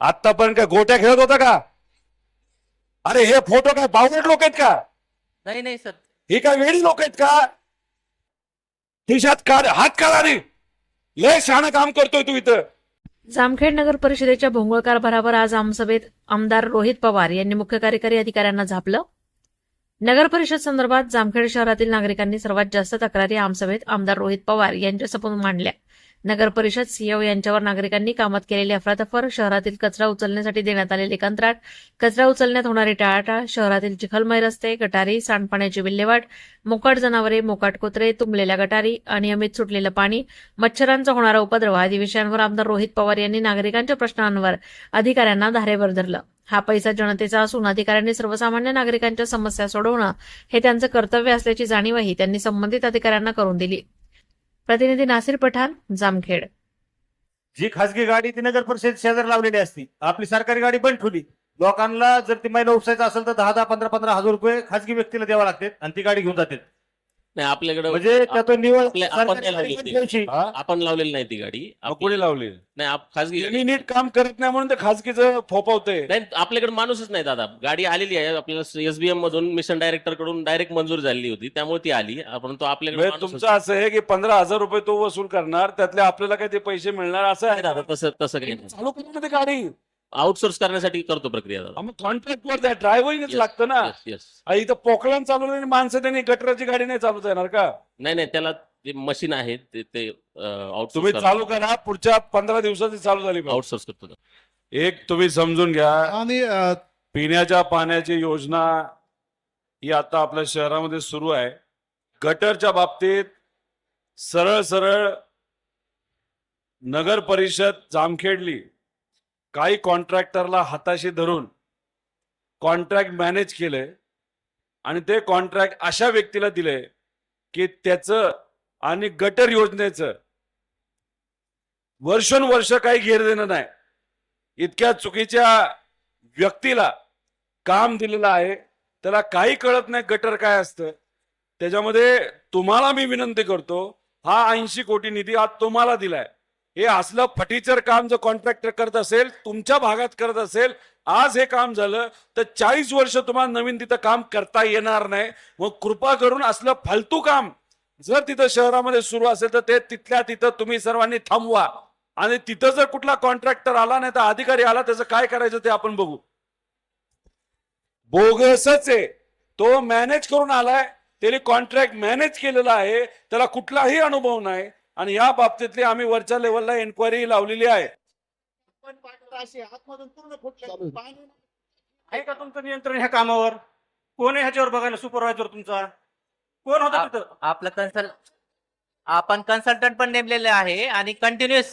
आतापर्यंत काय गोट्या खेळत होता का? अरे हे फोटो काय बावट लोक आहेत का? नाही नाही सर. ही काय वेळी लोक आहेत का? खिशात काढ हात काढा रे. लय शहाणं काम करतोय तू इथं. जामखेड नगर परिषदेच्या भोंगळ कारभारावर आज आमसभेत आमदार रोहित पवार यांनी मुख्य कार्यकारी अधिकाऱ्यांना झापलं. नगर परिषद संदर्भात जामखेड शहरातील नागरिकांनी सर्वात जास्त तक्रारी आमसभेत आमदार रोहित पवार यांच्यासमोर मांडल्या. नगरपरिषद सीओ यांच्यावर नागरिकांनी कामात केलेली अफरातफर शहरातील कचरा उचलण्यासाठी देण्यात आलेले कंत्राट कचरा उचलण्यात होणारी टाळाटाळ शहरातील चिखलमय रस्ते गटारी सांडपाण्याची विल्हेवाट मोकाट जनावरे मोकाट कुत्रे तुंबलेल्या गटारी अनियमित सुटलेलं पाणी मच्छरांचा होणारा उपद्रव आदी विषयांवर आमदार रोहित पवार यांनी नागरिकांच्या प्रश्नांवर अधिकाऱ्यांना धारेवर धरलं. हा पैसा जनतेचा असून अधिकाऱ्यांनी सर्वसामान्य नागरिकांच्या समस्या सोडवणं हे त्यांचं कर्तव्य असल्याची जाणीवही त्यांनी संबंधित अधिकाऱ्यांना करून दिली. प्रतिनिधी नासिर पठाण जामखेड. जी खासगी गाडी ती नगर परिषद शेजार लावलेली असती. आपली सरकारी गाडी बंद ठेवली. लोकांना जर ती महिला उपसायचं असेल तर दहा दहा पंधरा पंधरा हजार रुपये खासगी व्यक्तीला द्यावा लागतात आणि ती गाडी घेऊन जाते नाही आपल्याकडे म्हणजे त्यातून निवड आपल्या- आपण नाही. लावली ती. हा? आपण लावलेली नाही ती गाडी. मग आपली- कोणी लावली? नाही आप- खासगी त्यांनी नीट काम करत नाही म्हणून ते खासगीचं फोपवतंय नाही आपल्याकडे माणूसच नाही दादा. गाडी आलेली आहे. आपल्याला एसबीएम मधून मिशन डायरेक्टरकडून डायरेक्ट मंजूर झालेली होती. त्यामुळे ती आली. परंतु आपल्याकडे म्हणजे माणूसच- तुमचं असं आहे की पंधरा हजार रुपये तो वसूल करणार. त्यातले आपल्याला काय ते पैसे मिळणार असं नाही आहे दादा तसं तसं काही नाही. चालू ते गाडी. आउटसोर्स करण्यासाठी करतो प्रक्रिया दादा. मग कॉन्ट्रॅक्ट वर द्या ड्रायव्हरच Yes, लागतं ना. आ, इथं पोकळण चालवलेली माणसं त्यांनी गटराची गाडी नाही चालवता येणार का? नाही नाही त्याला जे मशीन आहे ते ते तुम्ही आउटसोर्स चालू करा पुढच्या पंधरा दिवसाची चालू झाली पाहिजे. आउटसोर्स करतो दादा. एक तुम्ही समजून घ्या. आणि अ, पिण्याच्या पाण्याची योजना ही आता आपल्या शहरामध्ये सुरू आहे. गटरच्या बाबतीत सरळ सरळ नगर परिषद जामखेडली. काही कॉन्ट्रॅक्टरला हाताशी धरून कॉन्ट्रॅक्ट मॅनेज केले आणि ते कॉन्ट्रॅक्ट अशा व्यक्तीला दिले की त्याचं आणि गटर योजनेचं वर्षोनवर्ष काही घेर देणं नाही. इतक्या चुकीच्या व्यक्तीला काम दिलेलं आहे. त्याला काही कळत नाही गटर काय असतं. त्याच्यामध्ये तुम्हाला मी विनंती करतो हा ऐंशी कोटी निधी आज तुम्हाला दिलाय. हे असलं फटीचर काम जर कॉन्ट्रॅक्टर करत असेल तुमच्या भागात करत असेल आज हे काम झालं तर चाळीस वर्ष तुम्हाला नवीन तिथं काम करता येणार नाही. मग कृपा करून असलं फालतू काम जर तिथं शहरामध्ये सुरू असेल तर ते तिथल्या तिथं तुम्ही सर्वांनी थांबवा. आणि तिथं जर कुठला कॉन्ट्रॅक्टर आला नाही तर अधिकारी आला त्याचं काय करायचं ते आपण बघू. बोगसच आहे. तो मॅनेज करून आलाय त्याने कॉन्ट्रॅक्ट मॅनेज केलेला आहे त्याला कुठलाही अनुभव नाही. आणि या बाबतीतली आम्ही वरच्या लेवलला एन्क्वायरी लावलेली आहे. आहे का तुमचं नियंत्रण ह्या कामावर? कोण आहे ह्याच्यावर बघायला सुपरवायझर तुमचा? कोण होता तिथं? आपलं कन्सल्ट आपण कन्सल्टंट पण नेमलेले आहे आणि कंटिन्युअस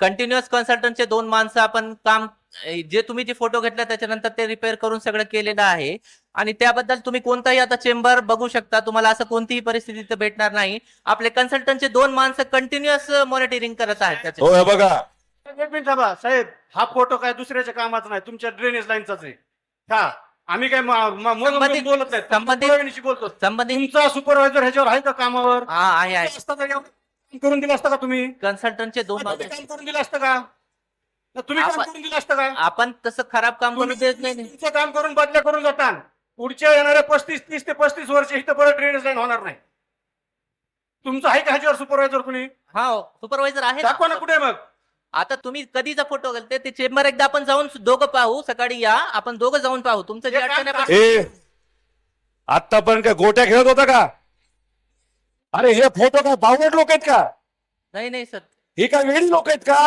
कंटिन्युअस कन्सल्टंटचे दोन माणसं आपण काम जे तुम्ही जे फोटो घेतला त्याच्यानंतर ते रिपेअर करून सगळं केलेलं आहे. आणि त्याबद्दल तुम्मिकोणताही आता चेंबर बघू शकता. तुम्हाला असं कोणतीही परिस्थिती भेटणार नाही. आपले कन्सल्टंटचे दोन माणसं कंटिन्युअस मॉनिटरिंग करत आहेत त्याचे. हो बघा. एक मिनिट थांबा. साहेब हा फोटो काय दुसऱ्याच्या कामाचा नाही. तुमच्या ड्रेनेज लाईनचाच आहे. हा आम्ही काय बोलत नाही. बोलतो. संबंधित तुमचा सुपरवायझर ह्याच्यावर आहे का कामावर? हा करून दिलं असतं का तुम्ही? कन्सल्टंटचे दोन तुम्ही माणसं काम करून दिलं असतं का? तुम्ही काम आपण- करून दिलं असतं का आपण तसं खराब काम करू तुम्ही देत नाही. तुमचं काम करून बदल्या करून जाता पुढच्या येणाऱ्या पस्तीस तीस ते पस्तीस वर्ष इथं परत ड्रेनेज लाईन होणार नाही. तुमचं आहे का ह्याच्यावर सुपरवायझर कुणी? हा सुपरवायझर आहे ना. दाखवा ना कुठे मग. आता तुम्ही कधीचा फोटो घालते? ते चेंबर एकदा आपण जाऊन दोघं पाहू सकाळी या आपण दोघं जाऊन पाहू. तुमचं जे हे काम अडचण आहे ए आतापर्यंत काय गोट्या खेळत होता का? अरे हे फोटो काय बावट लोक आहेत का? नाही नाही सर. ही काय वेळी लोक आहेत का?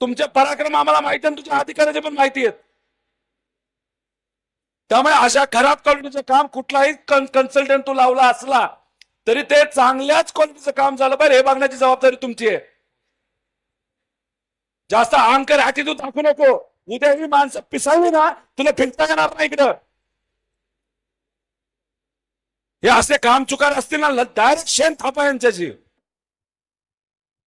तुमचे पराक्रम आम्हाला माहिती आहे आणि तुझ्या अधिकाऱ्याचे पण माहिती आहेत. त्यामुळे अशा खराब क्वालिटीचं काम कुठलाही कन्सल्टंट तू लावला असला तरी ते चांगल्याच क्वालिटीचं काम झालं पाहिजे हे बघण्याची जबाबदारी तुमची आहे. जास्त अहंकार ऍटिट्यूड दाखवू नको. उद्या ही माणसं पिसावी ना तुला फिरता येणार नाही इकडं. हे असे काम चुकार असतील ना डायरेक्ट शेण थापा यांच्याशी.